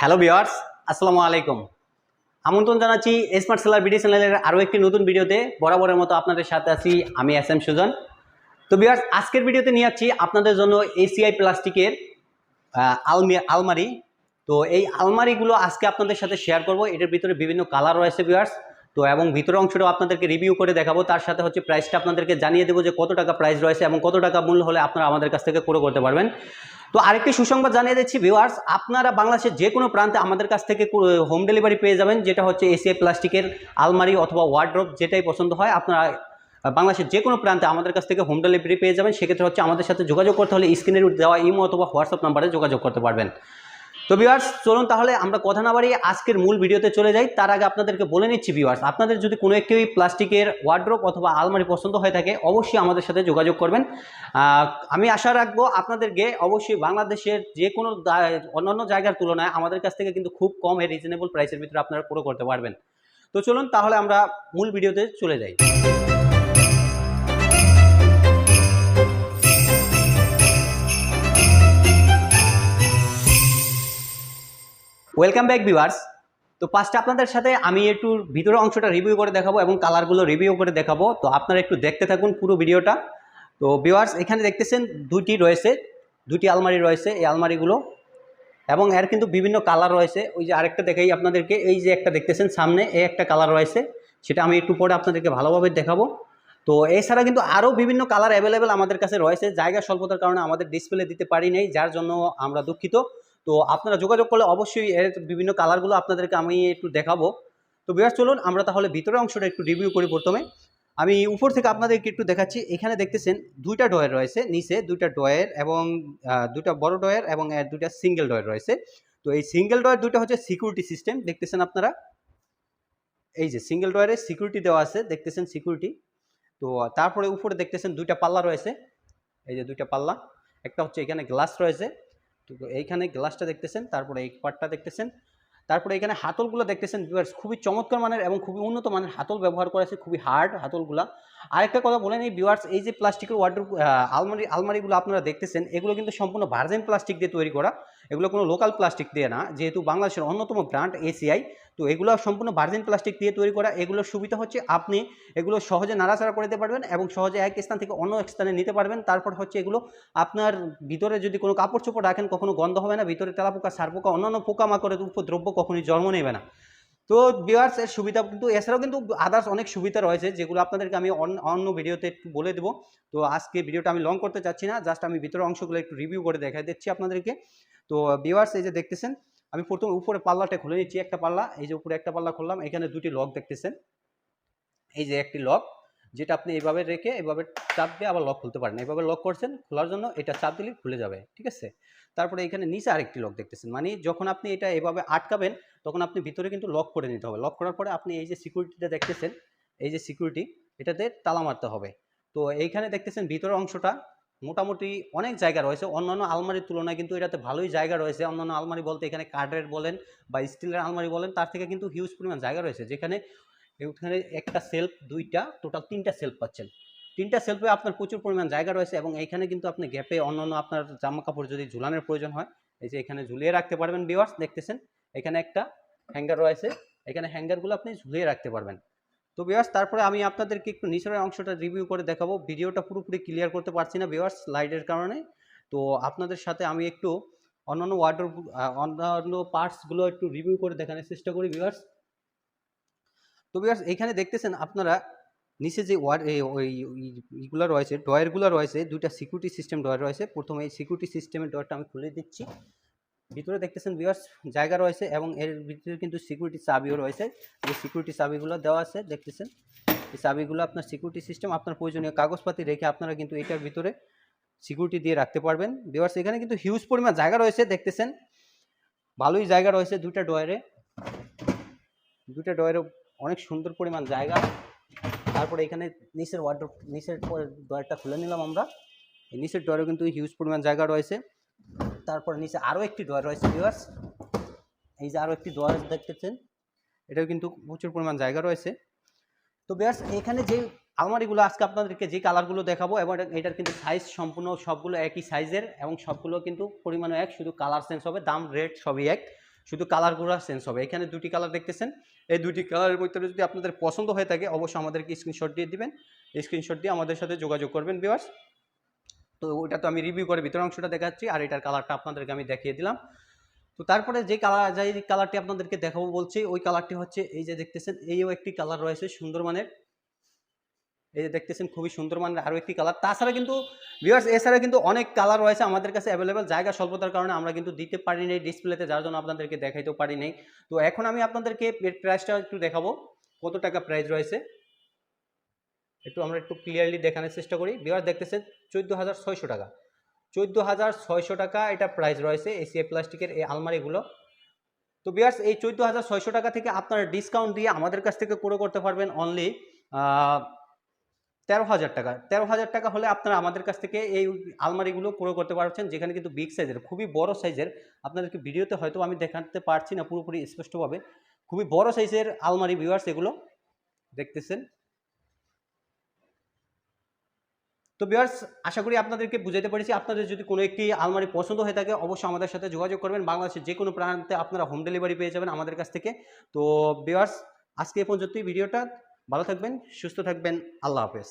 Hello viewers আসসালামু আলাইকুম আমন্ত্রণ জানাচ্ছি স্মার্ট সেলার বিডি চ্যানেলের আরও একটি নতুন ভিডিওতে। বরাবরের মতো আপনাদের সাথে আছি আমি এস এম সুজন। তো ভিওয়ার্স আজকের ভিডিওতে নিয়ে যাচ্ছি আপনাদের জন্য এসিআই প্লাস্টিকের আলমি, আলমারি। তো এই আলমারিগুলো আজকে আপনাদের সাথে শেয়ার করব। এটার ভিতরে বিভিন্ন কালার রয়েছে ভিওয়ার্স তো এবং ভিতরের অংশটাও আপনাদেরকে রিভিউ করে দেখাবো। তার সাথে হচ্ছে প্রাইসটা আপনাদেরকে জানিয়ে দেবো যে কত টাকা প্রাইস রয়েছে এবং কত টাকা মূল্য হলে আপনারা আমাদের কাছ থেকে করে করতে পারবেন। তো আরেকটি সুসংবাদ জানিয়ে দিচ্ছি ভিউয়ার্স আপনারা বাংলাদেশের যে কোনো প্রান্তে আমাদের কাছ থেকে হোম ডেলিভারি পেয়ে যাবেন, যেটা হচ্ছে এসিআই প্লাস্টিকের আলমারি অথবা ওয়ার্ড্রোপ যেটাই পছন্দ হয়, আপনারা বাংলাদেশের যে কোনো প্রান্তে আমাদের কাছ থেকে হোম ডেলিভারি পেয়ে যাবেন, সেক্ষেত্রে হচ্ছে আমাদের সাথে যোগাযোগ করতে হলে স্ক্রিনের দেওয়া ইমো অথবা হোয়াটসঅ্যাপ নাম্বারে যোগাযোগ করতে পারবেন। তো ভিউয়ার্স চলুন তাহলে আমরা কথা না বাড়িয়ে আজকের মূল ভিডিওতে চলে যাই। তার আগে আপনাদেরকে বলে নিচ্ছি ভিউয়ার্স আপনাদের যদি কোনো একটি প্লাস্টিকের ওয়ার্ড্রোপ অথবা আলমারি পছন্দ হয়ে থাকে, অবশ্যই আমাদের সাথে যোগাযোগ করবেন। আমি আশা রাখব আপনাদেরকে অবশ্যই বাংলাদেশের যে কোনো অন্যান্য জায়গার তুলনায় আমাদের কাছ থেকে কিন্তু খুব কম রিজনেবল প্রাইসের ভিতরে আপনারা পুরো করতে পারবেন। তো চলুন তাহলে আমরা মূল ভিডিওতে চলে যাই। ওয়েলকাম ব্যাক ভিউয়ার্স তো ফার্স্টে আপনাদের সাথে আমি একটু ভিতরের অংশটা রিভিউ করে দেখাবো এবং কালারগুলো রিভিউ করে দেখাবো। তো আপনারা একটু দেখতে থাকুন পুরো ভিডিওটা। তো ভিউয়ার্স এখানে দেখতেছেন দুইটি রয়েছে দুটি আলমারি রয়েছে, এই আলমারিগুলো। এবং এর কিন্তু বিভিন্ন কালার রয়েছে। ওই যে আরেকটা দেখাই আপনাদেরকে, এই যে একটা দেখতেছেন সামনে, এই একটা কালার রয়েছে। সেটা আমি একটু পরে আপনাদেরকে ভালোভাবে দেখাবো। তো এছাড়া কিন্তু আরও বিভিন্ন কালার অ্যাভেলেবেল আমাদের কাছে রয়েছে। জায়গা স্বল্পতার কারণে আমাদের ডিসপ্লে দিতে পারি নাই, যার জন্য আমরা দুঃখিত। তো আপনারা যোগাযোগ করলে অবশ্যই এর বিভিন্ন কালারগুলো আপনাদেরকে আমি একটু দেখাবো। তো বিয়ার চলুন আমরা তাহলে ভিতরের অংশটা একটু রিভিউ করি প্রথমে। আমি উপর থেকে আপনাদেরকে একটু দেখাচ্ছি। এখানে দেখতেছেন দুইটা ডয়ের রয়েছে, নিচে দুইটা ডয়ের এবং দুইটা বড় ডয়ের এবং দুইটা সিঙ্গেল ডয়ের রয়েছে। তো এই সিঙ্গেল ডয়ের দুইটা হচ্ছে সিকিউরিটি সিস্টেম দেখতেছেন আপনারা? এই যে সিঙ্গেল ডয়ারে সিকিউরিটি দেওয়া আছে, দেখতেছেন সিকিউরিটি তো তারপরে উপরে দেখতেছেন দুইটা পাল্লা রয়েছে। এই যে দুইটা পাল্লা, একটা হচ্ছে এখানে গ্লাস রয়েছে। তো এইখানে গ্লাসটা দেখতেছেন, তারপরে এই পার্টটা দেখতেছেন, তারপরে এখানে হাতলগুলো দেখতেছেন ভিউয়ার্স খুবই চমৎকার মানের এবং খুবই উন্নত মানের হাতল ব্যবহার করা আছে, খুবই হার্ড হাতলগুলা। আরেকটা কথা বলেন, এই ভিউয়ার্স এই যে প্লাস্টিকের ওয়ার্ডার আলমারি, আলমারিগুলো আপনারা দেখতেছেন, এগুলো কিন্তু সম্পূর্ণ ভার্জেন প্লাস্টিক দিয়ে তৈরি করা। এগুলো কোনো লোকাল প্লাস্টিক দিয়ে না, যেহেতু বাংলাদেশের অন্যতম ব্র্যান্ড এসিআই তো এগুলো সম্পূর্ণ ভার্জিন প্লাস্টিক দিয়ে তৈরি করা, এগুলোর সুবিধা হচ্ছে আপনি এগুলো সহজে নাড়াচাড়া করে দিতে পারবেন এবং সহজে এক স্থান থেকে অন্য স্থানে নিতে পারবেন। তারপর হচ্ছে এগুলো আপনার ভিতরে যদি কোনো কাপড় চোপড় রাখেন, কখনো গন্ধ হবে না, ভিতরে তেলাপোকা, সারপোকা, অন্যান্য পোকামাকড়ের উপদ্রব্য কখনোই জন্ম নেবে না। তো বিয়ার্স এর সুবিধা কিন্তু, এছাড়াও কিন্তু আদার্স অনেক সুবিধা রয়েছে, যেগুলো আপনাদেরকে আমি অন্য- ভিডিওতে একটু বলে দেবো। তো আজকে ভিডিওটা আমি লং করতে চাচ্ছি না জাস্ট আমি ভিতরের অংশগুলো একটু রিভিউ করে দেখাই দিচ্ছি আপনাদেরকে। তো বিয়ার্স এই যে দেখতেছেন, আমি প্রথম উপরে পাল্লাটা খুলে নিচ্ছি, একটা পাল্লা, এই যে উপরে একটা পাল্লা খুললাম, এখানে দুটি লক দেখতেছেন। এই যে একটি লক যেটা আপনি এইভাবে রেখে এভাবে চাপ দিয়ে আবার লক খুলতে পারেন। এইভাবে লক করছেন, খোলার জন্য এটা চাপ দিলে খুলে যাবে, ঠিক আছে? তারপরে এখানে নিচে আরেকটি লক দেখতেছেন। মানে যখন আপনি এটা এভাবে আটকাবেন, তখন আপনি ভিতরে কিন্তু লক করে নিতে হবে। লক করার পরে আপনি এই যে সিকিউরিটিটা দেখতেছেন, এই যে সিকিউরিটি এটাতে তালা মারতে হবে। তো এইখানে দেখতেছেন ভিতরের অংশটা মোটামুটি অনেক জায়গা রয়েছে। অন্যান্য আলমারির তুলনায় কিন্তু এটাতে ভালোই জায়গা রয়েছে। অন্যান্য আলমারি বলতে এখানে কাঠের বলেন বা স্টিলের আলমারি বলেন, তার থেকে কিন্তু হিউজ পরিমাণ জায়গা রয়েছে। যেখানে এখানে একটা সেলফ দুইটা টোটাল তিনটা সেলফ পাচ্ছেন। তিনটা সেলফে আপনার প্রচুর পরিমাণ জায়গা রয়েছে এবং এইখানে কিন্তু আপনি গ্যাপে অন্যান্য আপনার জামা কাপড় যদি ঝুলানোর প্রয়োজন হয়, এই যে এখানে ঝুলিয়ে রাখতে পারবেন বিওয়ার্স দেখতেছেন? এখানে একটা হ্যাঙ্গার রয়েছে, এখানে হ্যাঙ্গারগুলো আপনি ঝুলিয়ে রাখতে পারবেন। তো বিওয়ার্স তারপরে আমি আপনাদেরকে একটু নিচের অংশটা রিভিউ করে দেখাবো। ভিডিওটা পুরোপুরি ক্লিয়ার করতে পারছি না বিওয়ার্স লাইটের কারণে। তো আপনাদের সাথে আমি একটু অন্যান্য ওয়ার্ডার অন্যান্য পার্টসগুলো একটু রিভিউ করে দেখানোর চেষ্টা করি বিওয়ার্স তো বিয়ার্স এখানে দেখতেছেন আপনারা নিচে যে ওয়ার ইগুলো রয়েছে ডয়ারগুলো রয়েছে, দুইটা সিকিউরিটি সিস্টেম ডয়ার রয়েছে। প্রথমে এই সিকিউরিটি সিস্টেমের ডয়ারটা আমি খুলে দিচ্ছি। ভিতরে দেখতেছেন বিয়ার্স জায়গা রয়েছে এবং এর ভিতরে কিন্তু সিকিউরিটি চাবিও রয়েছে। যে সিকিউরিটি চাবিগুলো দেওয়া আছে, দেখতেছেন? এই চাবিগুলো আপনার সিকিউরিটি সিস্টেম আপনার প্রয়োজনীয় কাগজপাতি রেখে আপনারা কিন্তু এটার ভিতরে সিকিউরিটি দিয়ে রাখতে পারবেন। বিয়ার্স এখানে কিন্তু হিউজ পরিমাণ জায়গা রয়েছে, দেখতেছেন? ভালোই জায়গা রয়েছে দুইটা ডয়ারে দুইটা ডয়ারে অনেক সুন্দর পরিমাণ জায়গা। তারপরে এখানে নিচের ওয়ার্ড্রোপ নিচের ডয়ারটা খুলে নিলাম আমরা। এই নিচের ডয়ারে কিন্তু হিউজ পরিমাণ জায়গা রয়েছে। তারপরে নিচে আরও একটি ডয়ার রয়েছে ভিউয়ার্স এই যে আরও একটি ডয়ার দেখতেছেন, এটাও কিন্তু প্রচুর পরিমাণ জায়গা রয়েছে। তো ভিউয়ার্স এখানে যে আলমারিগুলো, আজকে আপনাদেরকে যে কালারগুলো দেখাবো, এবং এটার কিন্তু সাইজ সম্পূর্ণ সবগুলো একই সাইজের এবং সবগুলো কিন্তু পরিমাণও এক, শুধু কালার চেঞ্জ হবে, দাম রেট সবই এক। শুধু কালারগুলো চেঞ্জ হবে। এখানে দুটি কালার দেখতেছেন। এই দুটি কালারের ভিতরে যদি আপনাদের পছন্দ হয়ে থাকে, অবশ্যই আমাদেরকে স্ক্রিনশট দিয়ে দিবেন। স্ক্রিনশট দিয়ে আমাদের সাথে যোগাযোগ করবেন বিওয়ার্স তো ওটা তো আমি রিভিউ করে ভিতর অংশটা দেখাচ্ছি, আর এটার কালারটা আপনাদেরকে আমি দেখিয়ে দিলাম। তো তারপরে যে কালার যে কালারটি আপনাদেরকে দেখাবো বলছি, ওই কালারটি হচ্ছে এই যে দেখতেছেন, এইও একটি কালার রয়েছে সুন্দর মানের এই যে দেখতেছেন খুবই সুন্দর মানের আরও একটি কালার তাছাড়া কিন্তু ভিউয়ার্স এছাড়া কিন্তু অনেক কালার রয়েছে আমাদের কাছে অ্যাভেলেবেল জায়গা স্বল্পতার কারণে আমরা কিন্তু দিতে পারি নাই ডিসপ্লেতে যার জন্য আপনাদেরকে দেখাইতেও পারি নাই তো এখন আমি আপনাদেরকে এর প্রাইসটা একটু দেখাবো। কত টাকা প্রাইস রয়েছে? একটু আমরা একটু ক্লিয়ারলি দেখানোর চেষ্টা করি। ভিউয়ার্স দেখতেছেন, চোদ্দ হাজার ছয়শো টাকা। চোদ্দ হাজার ছয়শো টাকা এটা প্রাইস রয়েছে এসিআই প্লাস্টিকের এই আলমারিগুলো। তো বিয়ার্স এই চোদ্দ হাজার ছয়শো টাকা থেকে আপনারা ডিসকাউন্ট দিয়ে আমাদের কাছ থেকে পুরো করতে পারবেন অনলি তেরো হাজার টাকা। তেরো হাজার টাকা হলে আপনারা আমাদের কাছ থেকে এই আলমারিগুলো পুরো করতে পারছেন, যেখানে কিন্তু বিগ সাইজের খুবই বড় সাইজের আপনাদেরকে ভিডিওতে হয়তো আমি দেখাতে পারছি না পুরোপুরি স্পষ্টভাবে। খুবই বড় সাইজের আলমারি ভিউয়ার্স এগুলো দেখতেছেন। তো বিয়ার্স আশা করি আপনাদেরকে বুঝাতে পেরেছি। আপনাদের যদি কোনো একটি আলমারি পছন্দ হয়ে থাকে, অবশ্যই আমাদের সাথে যোগাযোগ করবেন। বাংলাদেশের যে কোনো প্রান্তে আপনারা হোম ডেলিভারি পেয়ে যাবেন আমাদের কাছ থেকে। তো বিয়ার্স আজকে এ পর্যন্তই ভিডিওটা। ভালো থাকবেন, সুস্থ থাকবেন। আল্লাহ হাফেজ।